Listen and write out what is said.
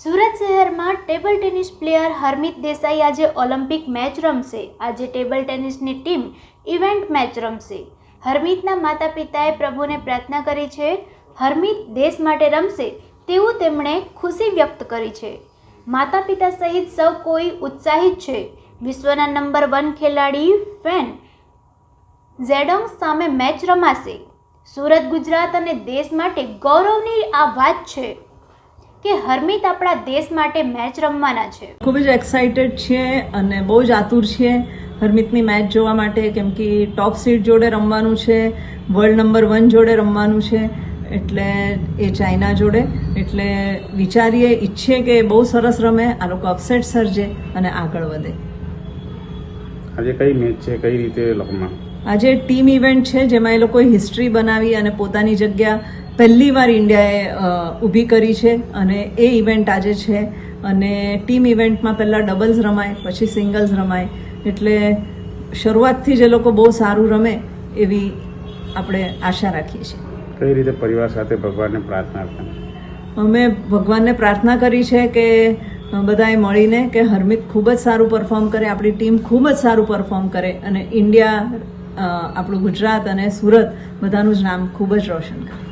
સુરત શહેરમાં table tennis player Harmeet Desai આજે Olympic match રમશે. આજે ટેબલ ટેનિસની ટીમ ઇવેન્ટ મેચ રમશે. હરમિતના માતા પિતાએ પ્રભુને પ્રાર્થના કરી છે, હરમિત દેશ માટે રમશે તેવું તેમણે ખુશી વ્યક્ત કરી છે. માતા પિતા સહિત સૌ કોઈ ઉત્સાહિત છે. વિશ્વના નંબર વન ખેલાડી ફેન ઝેડોંગ સામે મેચ રમાશે. સુરત, ગુજરાત અને દેશ માટે ગૌરવની આ વાત છે. કે હરમિત આપણા દેશ માટે મેચ રમવાના છે. ખૂબ જ એક્સાઇટેડ છીએ અને બહુ જ આતુર છીએ હરમિતની મેચ જોવા માટે કેમ કે ટોપ સીડ જોડે રમવાનું છે વર્લ્ડ નંબર વન જોડે રમવાનું છે એટલે એ ચાઇના જોડે. એટલે વિચારીએ ઈચ્છીએ કે એ બહુ સરસ રમે આ લોકો અપસેટ સર્જે અને આગળ વધે. આજે કઈ મેચ છે? કઈ રીતે લખમાં આજે ટીમ ઇવેન્ટ છે જેમાં એ લોકોએ હિસ્ટ્રી બનાવી અને પોતાની જગ્યા પહેલીવાર ઇન્ડિયાએ ઊભી કરી છે અને એ ઇવેન્ટ આજે છે. અને ટીમ ઇવેન્ટમાં પહેલાં ડબલ્સ રમાય પછી સિંગલ્સ રમાય. એટલે શરૂઆતથી જ લોકો બહુ સારું રમે એવી આપણે આશા રાખીએ છીએ. કઈ રીતે પરિવાર સાથે ભગવાનને પ્રાર્થના કરતા અમે ભગવાનને પ્રાર્થના કરી છે કે બધાએ મળીને કે હરમિત ખૂબ જ સારું પરફોર્મ કરે આપણી ટીમ ખૂબ જ સારું પરફોર્મ કરે અને ઇન્ડિયા આપણું ગુજરાત અને સુરત બધાનું જ નામ ખૂબ જ રોશન કરે.